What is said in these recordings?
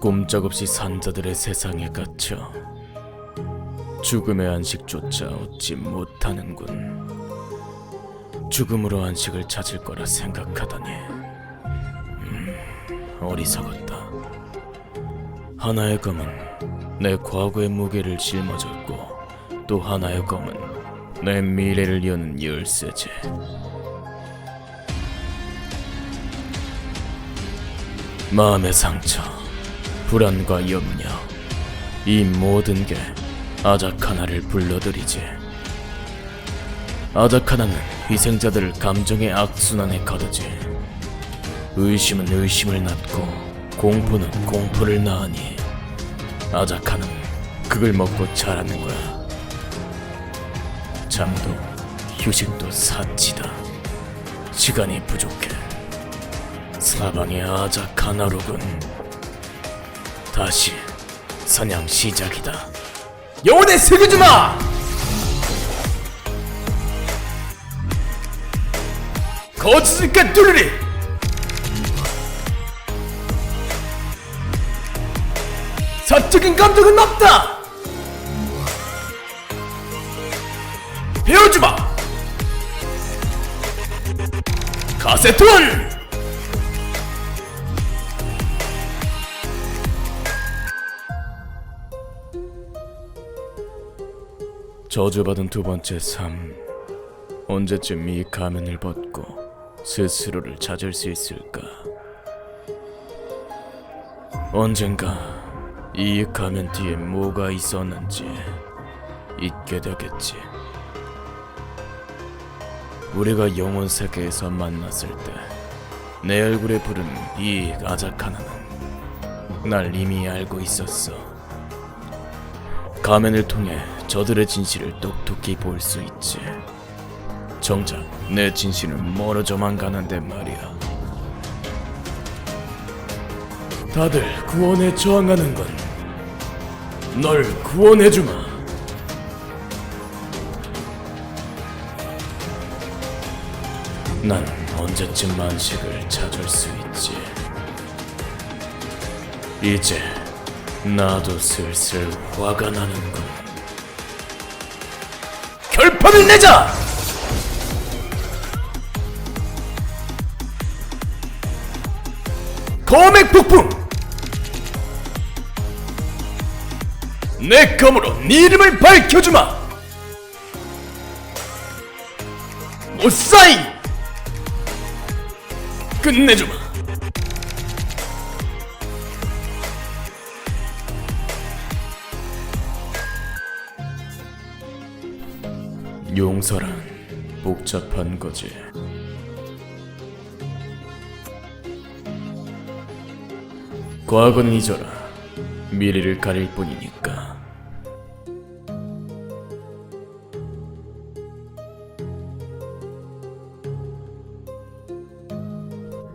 꼼짝없이 산자들의 세상에 갇혀 죽음의 안식조차 얻지 못하는군. 죽음으로 안식을 찾을 거라 생각하다니. 음, 어리석었다. 하나의 검은 내 과거의 무게를 짊어졌고 또 하나의 검은 내 미래를 여는 열쇠지. 마음의 상처, 불안과 염려, 이 모든 게 아자카나를 불러들이지. 아자카나는 희생자들을 감정의 악순환에 가두지. 의심은 의심을 낳고 공포는 공포를 낳으니 아자카는 그걸 먹고 자라는 거야. 잠도 휴식도 사치다. 시간이 부족해. 사방의 아자카나로군. 다시 사냥 시작이다. 영혼의 세계주마! 거짓을까 뚫으리! 사적인 감정은 없다! 배워주마! 가세톤! 저주받은 두 번째 삶. 언제쯤 이 가면을 벗고 스스로를 찾을 수 있을까? 언젠가 이 가면 뒤에 뭐가 있었는지 잊게 되겠지. 우리가 영혼 세계에서 만났을 때 내 얼굴에 부른 이 아자카나는 날 이미 알고 있었어 가면을 통해 저들의 진실을 똑똑히 볼 수 있지. 정작 내 진실은 멀어져만 가는데 말이야. 다들 구원에 저항하는 건 널 구원해주마. 난 언제쯤 만식을 찾을 수 있지. 이제 나도 슬슬 화가 나는군. 결판을 내자! 거맥 폭풍! 내 검으로 네 이름을 밝혀주마! 오사이! 끝내주마! 용서란 복잡한 거지. 과거는 잊어라. 미래를 가릴 뿐이니까.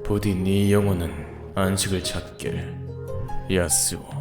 부디 네 영혼은 안식을 찾길. 야스오.